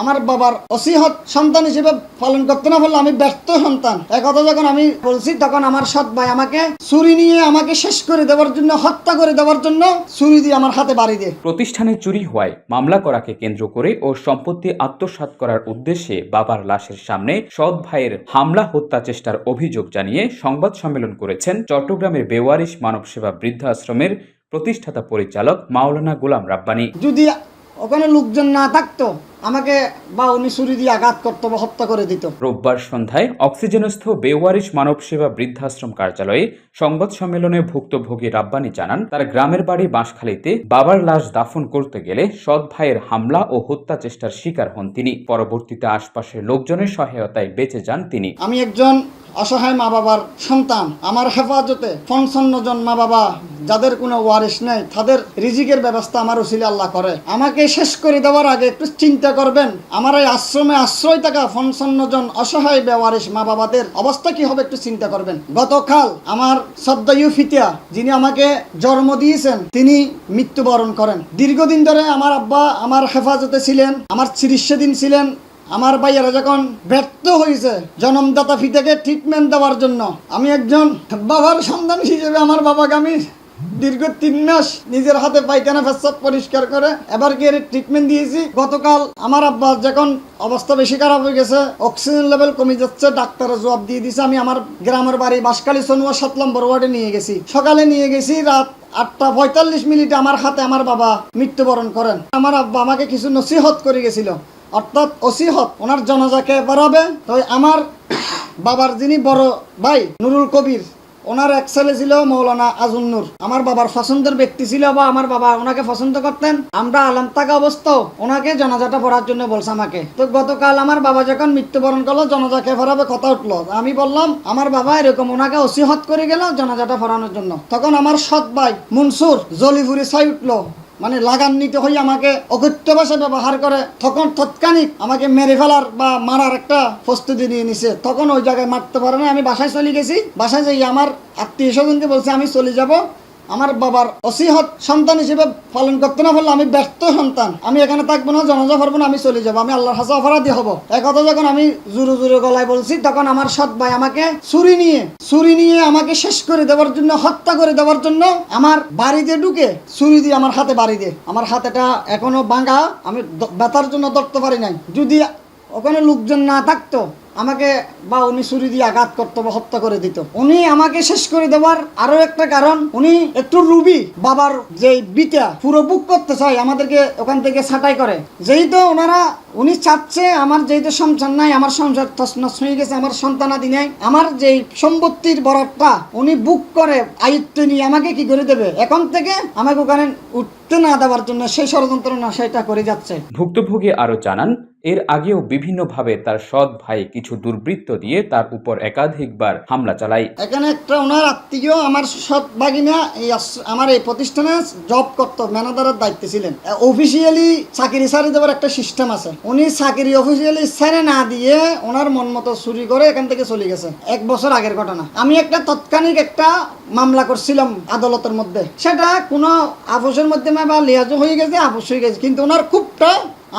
আমার বাবার অসিহত সন্তান হিসেবে পালন করতে না পারলে আমি ব্যর্থ সন্তান। একথা যখন আমি বলছি তখন আমার সৎ ভাই আমাকে চুরি নিয়ে আমাকে শেষ করে দেওয়ার জন্য হত্যা করে দেওয়ার জন্য চুরি দিয়ে আমার হাতে বাড়ি দেয়। প্রতিষ্ঠানে চুরি হওয়ায় মামলা করাকে কেন্দ্র করে ও সম্পত্তি আত্মসাৎ করার উদ্দেশ্যে বাবার লাশের সামনে সৎ ভাইয়ের হামলা হত্যা চেষ্টার অভিযোগ জানিয়ে সংবাদ সম্মেলন করেছেন চট্টগ্রামের বেওয়ারিশ মানব সেবা বৃদ্ধাশ্রমের প্রতিষ্ঠাতা পরিচালক মাওলানা গোলাম রাব্বানি। যদি ওখানে লোকজন না থাকতো আমাকে বা উনি ছুরি দিয়ে আঘাত করতো বা হত্যা করে দিত। রোববার সন্ধ্যায় অক্সিজেনস্থ বেওয়ারিশ মানব সেবা বৃদ্ধাশ্রম কার্যালয়ে সংবাদ সম্মেলনে ভুক্তভোগী রাব্বানি জানান তার গ্রামের বাড়ি বাঁশখালীতে বাবার লাশ দাফন করতে গেলে সৎ ভাইয়ের হামলা ও হত্যা চেষ্টার শিকার হন তিনি। পরবর্তীতে আশপাশের লোকজনের সহায়তায় বেঁচে যান তিনি। আমি একজন অসহায় মা বাবার সন্তান। আমার হেফাজতে পঞ্চান্ন জন মা বাবা যাদের কোনো ওয়ারিশ নেই, তাদের রিজিকের ব্যবস্থা আমার উসিলে আল্লাহ করে। আমাকে শেষ করে দেওয়ার আগে একটু চিন্তা করবেন, আমার এই আশ্রমে আশ্রয় থাকা পঞ্চান্ন জন অসহায় বেওয়ারিশ মা বাবাদের অবস্থা কি হবে একটু চিন্তা করবেন। গতকাল আমার শ্রদ্ধা ফিতিয়া যিনি আমাকে জন্ম দিয়েছেন, তিনি মৃত্যুবরণ করেন। দীর্ঘদিন ধরে আমার আব্বা আমার হেফাজতে ছিলেন, আমার চিকিৎসা দিন ছিলেন, আমার ভাইয়েরা যখন ব্যর্থ হয়েছে জনমদাতা ফিতাকে ট্রিটমেন্ট দেওয়ার জন্য, আমি একজন বাবার সন্তান হিসেবে আমার বাবাকে আমি দীর্ঘ তিন মাস নিজের হাতে পায়খানা পেশাব পরিষ্কার করে, এবার গিয়ে ট্রিটমেন্ট দিয়েছি? গতকাল আমার আব্বা যখন অবস্থা বেশি খারাপ হয়ে গেছে অক্সিজেন লেভেল কমে যাচ্ছে, ডাক্তারের জবাব দিয়ে দিছে, আমি আমার গ্রামের বাড়ি বাসকালী সনুয়া সাত নম্বর ওয়ার্ডে নিয়ে গেছি। সকালে নিয়ে গেছি, রাত আটটা পঁয়তাল্লিশ মিনিটে আমার হাতে আমার বাবা মৃত্যুবরণ করেন। আমার আব্বা আমাকে কিছু নসিহত করে গেছিল। অর্থাৎ ওসিহত ওনার জনাজাকে বাড়াবে তো আমার বাবার যিনি বড় ভাই, নুরুল কবির ওনার এক ছেলে ছিল মৌলানা আজুন্নুর আমার বাবার পছন্দের ব্যক্তি ছিল বা আমার বাবা ওনাকে পছন্দ করতেন। আমরা আলাম থাকা অবস্থা ওনাকে জনাজাটা পড়ার জন্য বলছে আমাকে। তো গতকাল আমার বাবা যখন মৃত্যুবরণ করল, জনাজাকে ভরাবে কথা উঠল। আমি বললাম, আমার বাবা এরকম ওনাকে অসিহত করে গেল জনাজাটা ভরানোর জন্য। তখন আমার সৎ ভাই মনসুর জলিভুরি ছাই উঠল। মানে লাগান্বিত হয়ে আমাকে অকথ্য ভাষা ব্যবহার করে, তখন তৎকালীন আমাকে মেরে ফেলার বা মারার একটা প্রস্তুতি নিয়ে নিছে। তখন ওই জায়গায় মারতে পারে না আমি বাসায় চলে গেছি। বাসায় যাই, আমার আত্মীয় স্বজনকে বলছে, আমি চলে যাব। আমার বাবার অসিহত সন্তান হিসেবে পালন করতে না পারলে আমি ব্যর্থ সন্তান। আমি এখানে থাকব না, জনজা পারব না, আমি চলে যাব। আমি আল্লাহর হাসা অপরাধী হব। একথা যখন আমি জোরে জোরে গলায় বলছি, তখন আমার সৎ ভাই আমাকে ছুরি নিয়ে ছুরি নিয়ে আমাকে শেষ করে দেওয়ার জন্য, হত্যা করে দেওয়ার জন্য আমার বাড়িতে ঢুকে ছুরি দিয়ে আমার হাতে বাড়ি দে আমার হাতেটা এখনও ভাঙা, আমি ব্যথার জন্য ধরতে পারি নাই। যদি ওখানে লোকজন না থাকতো আমাকে বা উনি ছুরি দিয়ে আঘাত করতো বা হত্যা করে দিত। উনি আমাকে শেষ করে দেওয়ার আরও একটা কারণ, উনি একটু রুবি বাবার যে বিটা, পুরো বুক করতে চায়, আমাদেরকে ওখান থেকে ছাঁটাই করে। যেহেতু ওনারা, উনি চাচ্ছে আমার যেহেতু সংসার নাই, আমার সংসার তসনস হয়ে গেছে, আমার সন্তানাদি নাই, আমার যেই সম্পত্তির বরাবটা উনি বুক করে, আয়ত্ত নিয়ে আমাকে কি করে দেবে? এখন থেকে আমাকে ওখানে উঠতে না দেওয়ার জন্য সেই ষড়যন্ত্র না সেটা করে যাচ্ছে। ভুক্তভোগী আরও জানান এর আগেও বিভিন্নভাবে তার সৎ ভাই কিছু দুর্বৃত্ত দিয়ে তার উপর একাধিকবার হামলা চালায়। এখানে একটা ওনার আত্মীয় আমার সৎ ভাগিনা এই আমার এই প্রতিষ্ঠানে জব করতো ম্যানেজারের দায়িত্বে ছিলেন। অফিসিয়ালি চাকরি সারি দেওয়ার একটা সিস্টেম আছে। উনি চাকরি অফিসিয়ালি ছেড়ে না দিয়ে ওনার মন মতো চুরি করে এখান থেকে চলে গেছে। এক বছর আগের ঘটনা। আমি একটা তৎক্ষণিক একটা মামলা করছিলাম আদালতের মধ্যে। সেটা কোনো আপোষের মধ্যে বা লিয়াজও হয়ে গেছে আপোষ হয়ে গেছে। কিন্তু ওনার খুবটা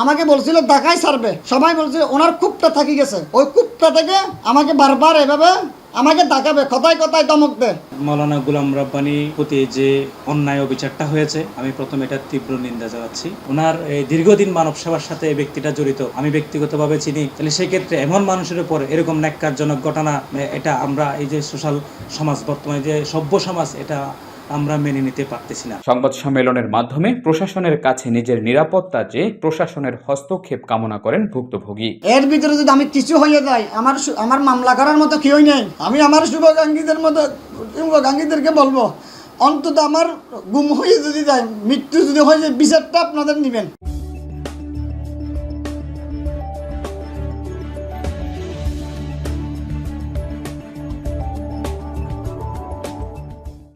আমাকে বলছিল দেখাই সারবে সবাই বলছিল, ওনার কূপটা থাকি গেছে। ওই কূপটা থেকে আমাকে বারবার এভাবে আমাকে তাকাবে, কথায় কথায় দমক দে। মৌলানা গুলাম রাব্বানি প্রতি যে অন্যায় অবিচারটা হয়েছে, আমি প্রথমে এটা তীব্র নিন্দা জানাচ্ছি। ওনার এই দীর্ঘদিন মানব সেবার সাথে এই ব্যক্তিটা জড়িত, আমি ব্যক্তিগতভাবে চিনি। তাহলে সেক্ষেত্রে এমন মানুষের উপর এরকম ন্যাক্কারজনক ঘটনা এটা আমরা এই যে সোশ্যাল সমাজ, বর্তমানে যে সভ্য সমাজ, এটা আমরা মেনে নিতে পারতেছি না। সংবাদ সম্মেলনের মাধ্যমে প্রশাসনের কাছে নিজের নিরাপত্তা যে প্রশাসনের হস্তক্ষেপ কামনা করেন ভুক্তভোগী। এর ভিতরে যদি আমি কিছু হয়ে যাই আমার আমার মামলা করার মতো কেউই নেই। আমি আমার শুভাকাঙ্ক্ষীদের মতো শুভাকাঙ্ক্ষীদেরকে বলব অন্তত আমার গুম হয়ে যদি যায় মৃত্যু যদি হয়ে যায় বিচারটা আপনাদের নেবেন।